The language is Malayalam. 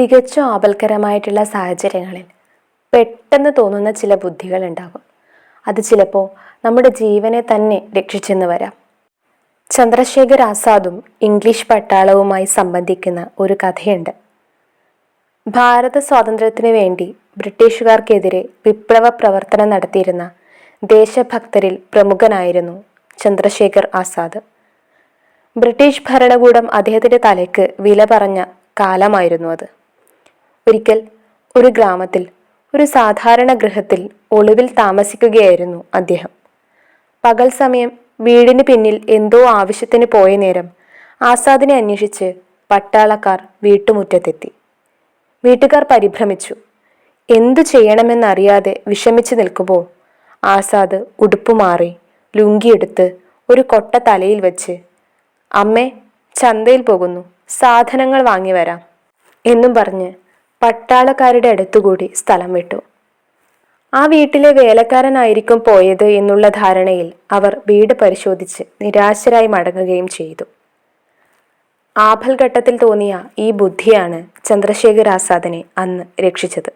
തികച്ചും ആപൽക്കരമായിട്ടുള്ള സാഹചര്യങ്ങളിൽ പെട്ടെന്ന് തോന്നുന്ന ചില ബുദ്ധികൾ ഉണ്ടാകും അത് ചിലപ്പോൾ നമ്മുടെ ജീവനെ തന്നെ രക്ഷിച്ചെന്ന് വരാം. ചന്ദ്രശേഖർ ആസാദും ഇംഗ്ലീഷ് പട്ടാളവുമായി സംബന്ധിക്കുന്ന ഒരു കഥയുണ്ട്. ഭാരത സ്വാതന്ത്ര്യത്തിന് വേണ്ടി ബ്രിട്ടീഷുകാർക്കെതിരെ വിപ്ലവ പ്രവർത്തനം നടത്തിയിരുന്ന ദേശഭക്തരിൽ പ്രമുഖനായിരുന്നു ചന്ദ്രശേഖർ ആസാദ്. ബ്രിട്ടീഷ് ഭരണകൂടം അദ്ദേഹത്തിന്റെ തലയ്ക്ക് വില പറഞ്ഞ കാലമായിരുന്നു അത്. ഒരിക്കൽ ഒരു ഗ്രാമത്തിൽ ഒരു സാധാരണ ഗൃഹത്തിൽ ഒളിവിൽ താമസിക്കുകയായിരുന്നു അദ്ദേഹം. പകൽ സമയം വീടിന് പിന്നിൽ എന്തോ ആവശ്യത്തിന് പോയ നേരം ആസാദിനെ അന്വേഷിച്ച് പട്ടാളക്കാർ വീട്ടുമുറ്റത്തെത്തി. വീട്ടുകാർ പരിഭ്രമിച്ചു. എന്തു ചെയ്യണമെന്നറിയാതെ വിഷമിച്ചു നിൽക്കുമ്പോൾ ആസാദ് ഉടുപ്പ് ഉടുപ്പുമാറി ലുങ്കിയെടുത്ത് ഒരു കൊട്ട തലയിൽ വെച്ച് അമ്മേ ചന്തയിൽ പോകുന്നു സാധനങ്ങൾ വാങ്ങി വരാം എന്നും പറഞ്ഞ് പട്ടാളക്കാരുടെ അടുത്തുകൂടി സ്ഥലം വിട്ടു. ആ വീട്ടിലെ വേലക്കാരനായിരിക്കും പോയത് എന്നുള്ള ധാരണയിൽ അവർ വീട് പരിശോധിച്ച് നിരാശരായി മടങ്ങുകയും ചെയ്തു. ആഭൽഘട്ടത്തിൽ തോന്നിയ ഈ ബുദ്ധിയാണ് ചന്ദ്രശേഖർ ആസാദിനെ അന്ന് രക്ഷിച്ചത്.